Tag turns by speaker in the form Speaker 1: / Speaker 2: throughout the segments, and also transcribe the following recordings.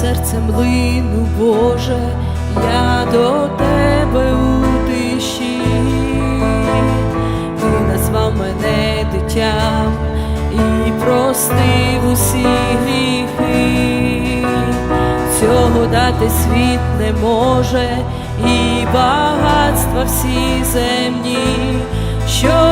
Speaker 1: серцем лину, Боже, я до тебе у тиші, ти назвав мене дитям і простив усі гріхи, цього дати світ не може, і багатства всі земні, що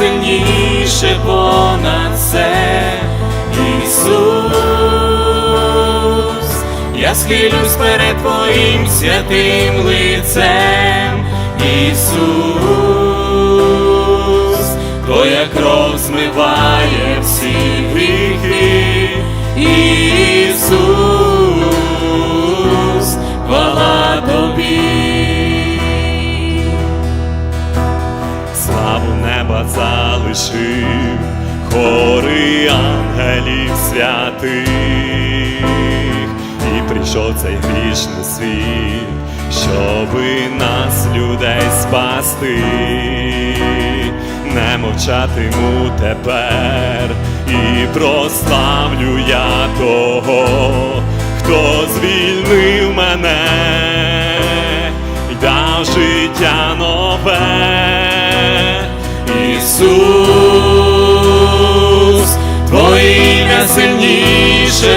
Speaker 2: сильніше понад все, Ісус, я схилюсь перед Твоїм святим лицем, Ісус, Твоя кров змиває залишив, хори ангелів святих, і прийшов цей грішний світ, щоби нас, людей, спасти, не мовчатиму тепер, і прославлю я того,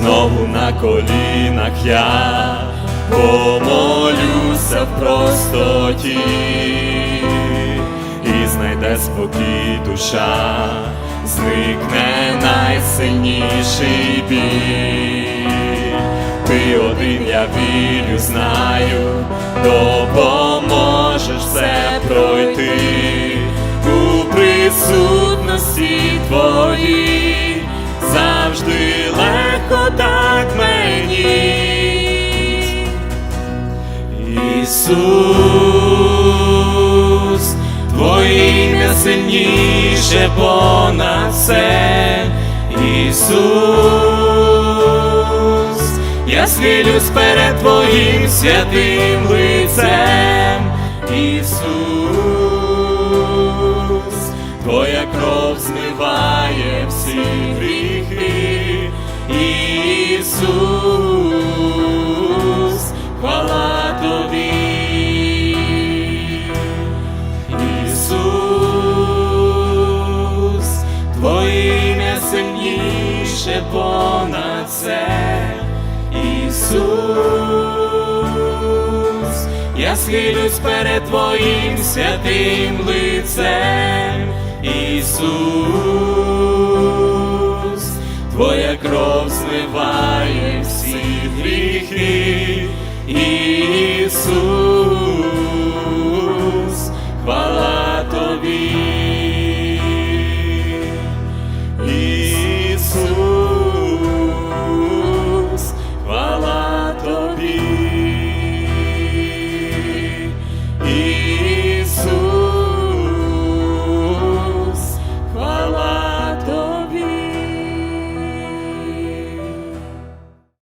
Speaker 2: Знову на колінах я. Помолюся в простоті, і знайде спокій душа, зникне найсильніший біль. Ти один, я вірю, знаю, допоможеш все пройти. У присутності твоїй, Ісус, Твоє ім'я сильніше понад все, Ісус, я схилюсь перед Твоїм святим лицем, Ісус, Твоя кров змиває всі гріхи, Ісус, хвала Тобі. Твоє ім'я сильніше понад все, Ісус, я схилюсь перед Твоїм святим лицем, Ісус, Твоя кров змиває всі гріхи,